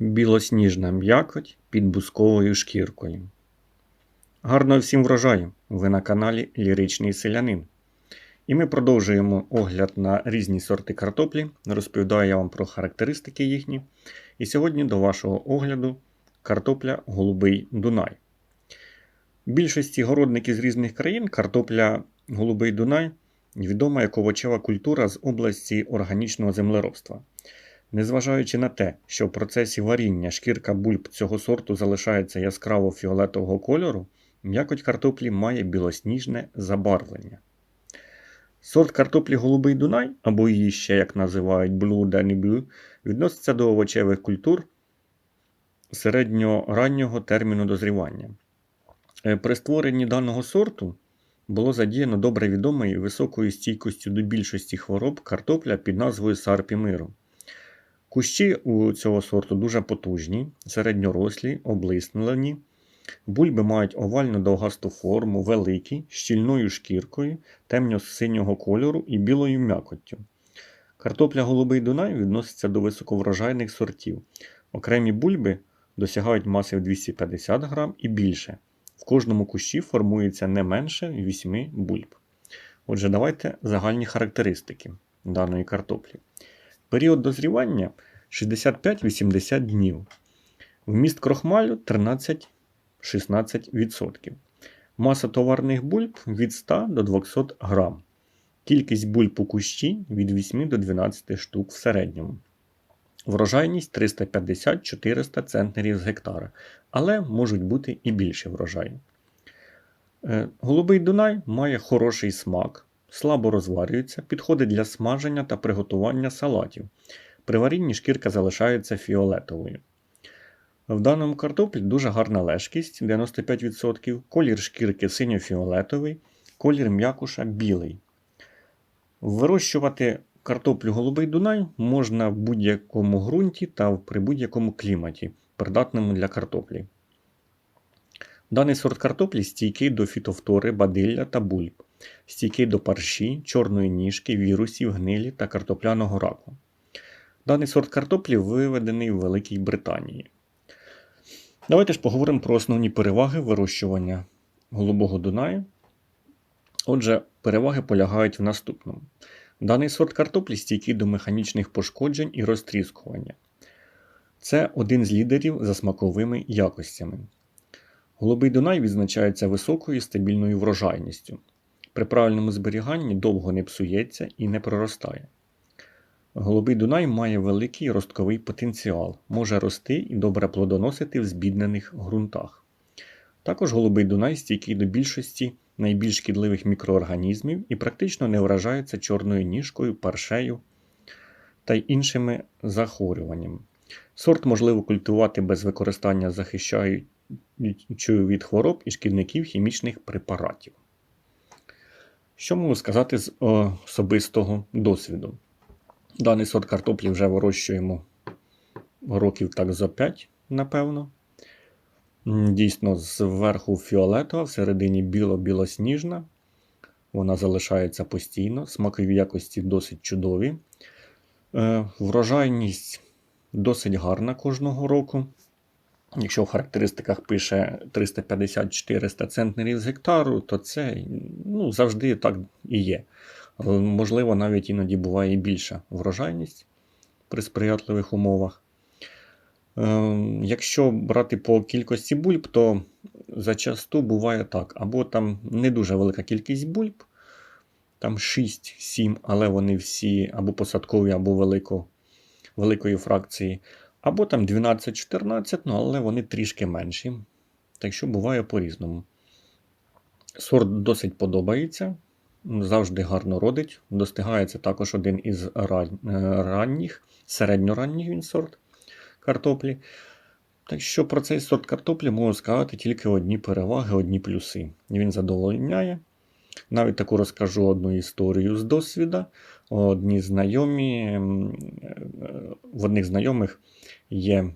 білосніжна м'якоть під бусковою шкіркою. Гарного всім врожаю! Ви на каналі Ліричний Селянин. І ми продовжуємо огляд на різні сорти картоплі. Розповідаю я вам про характеристики їхні. І сьогодні до вашого огляду картопля Голубий Дунай. Більшості городників з різних країн картопля Голубий Дунай відома як овочева культура з області органічного землеробства. Незважаючи на те, що в процесі варіння шкірка бульб цього сорту залишається яскраво фіолетового кольору, м'якоть картоплі має білосніжне забарвлення. Сорт картоплі Голубий Дунай, або її ще як називають Blue Danny Blue, відноситься до овочевих культур середньораннього терміну дозрівання. Е, При створенні даного сорту було задіяно добре відомою високою стійкістю до більшості хвороб картопля під назвою Сарпі миру. Кущі у цього сорту дуже потужні, середньорослі, облиснені. Бульби мають овально довгасту форму, великі, щільною шкіркою, темно-синього кольору і білою м'якоттю. Картопля Голубий Дунай відноситься до високоврожайних сортів. Окремі бульби досягають маси в 250 грам і більше. В кожному кущі формується не менше 8 бульб. Отже, давайте загальні характеристики даної картоплі. Період дозрівання 65-80 днів. Вміст крохмалю 13-16%. Маса товарних бульб від 100 до 200 грам. Кількість бульб у кущі від 8 до 12 штук в середньому. Врожайність 350-400 центнерів з гектара, але можуть бути і більші врожаї. Е, Голубий Дунай має хороший смак, слабо розварюється, підходить для смаження та приготування салатів. При варінні шкірка залишається фіолетовою. В даному картоплі дуже гарна лежкість 95%, колір шкірки синьо-фіолетовий, колір м'якуша білий. Вирощувати картоплю голубий Дунай можна в будь-якому ґрунті та при будь-якому кліматі, придатному для картоплі. Даний сорт картоплі стійкий до фітофтори, бадилля та бульб, стійкий до парші, чорної ніжки, вірусів, гнилі та картопляного раку. Даний сорт картоплі виведений в Великій Британії. Давайте ж поговоримо про основні переваги вирощування голубого Дунаю. Отже, переваги полягають в наступному. Даний сорт картоплі стійкий до механічних пошкоджень і розтріскування. Це один з лідерів за смаковими якостями. Голубий Дунай відзначається високою і стабільною врожайністю. При правильному зберіганні довго не псується і не проростає. Голубий Дунай має великий ростковий потенціал, може рости і добре плодоносити в збіднених ґрунтах. Також голубий Дунай стійкий до більшості найбільш шкідливих мікроорганізмів і практично не вражається чорною ніжкою, паршею та іншими захворюваннями. Сорт можливо культивувати без використання захищаючої від хвороб і шкідників хімічних препаратів. Що можу сказати з особистого досвіду? Даний сорт картоплі вже вирощуємо років так за 5, напевно. Дійсно, зверху фіолетова, всередині біло-білосніжна. Вона залишається постійно, смакові якості досить чудові. Е, врожайність досить гарна кожного року. Якщо в характеристиках пише 350-400 центнерів з гектару, то це ну, завжди так і є. Можливо, навіть іноді буває і більша врожайність при сприятливих умовах. Ем, якщо брати по кількості бульб, то зачасту буває так. Або там не дуже велика кількість бульб, там 6-7, але вони всі або посадкові, або велико, великої фракції, або там 12-14, ну, але вони трішки менші. Так що буває по-різному. Сорт досить подобається завжди гарно родить. Достигається також один із е, ранніх, середньоранніх він сорт картоплі. Так що про цей сорт картоплі можу сказати тільки одні переваги, одні плюси. Він задовольняє. Навіть таку розкажу одну історію з досвіда. Одні знайомі, е, В одних знайомих є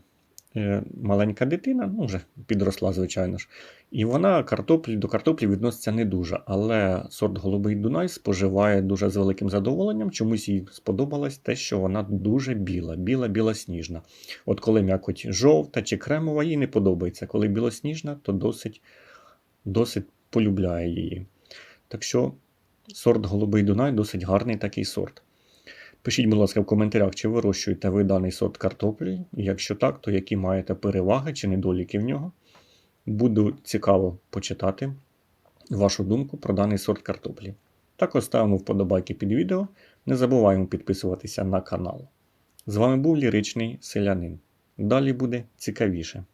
е, маленька дитина, ну вже підросла, звичайно ж. І вона картоплі, до картоплі відноситься не дуже. Але сорт Голубий Дунай споживає дуже з великим задоволенням. Чомусь їй сподобалось те, що вона дуже біла, біла, білосніжна. От коли м'якоть жовта чи кремова, їй не подобається. Коли білосніжна, то досить, досить полюбляє її. Так що сорт Голубий Дунай досить гарний такий сорт. Пишіть, будь ласка, в коментарях, чи вирощуєте ви даний сорт картоплі. Якщо так, то які маєте переваги чи недоліки в нього. Буду цікаво почитати вашу думку про даний сорт картоплі. Також ставимо вподобайки під відео. Не забуваємо підписуватися на канал. З вами був ліричний селянин. Далі буде цікавіше.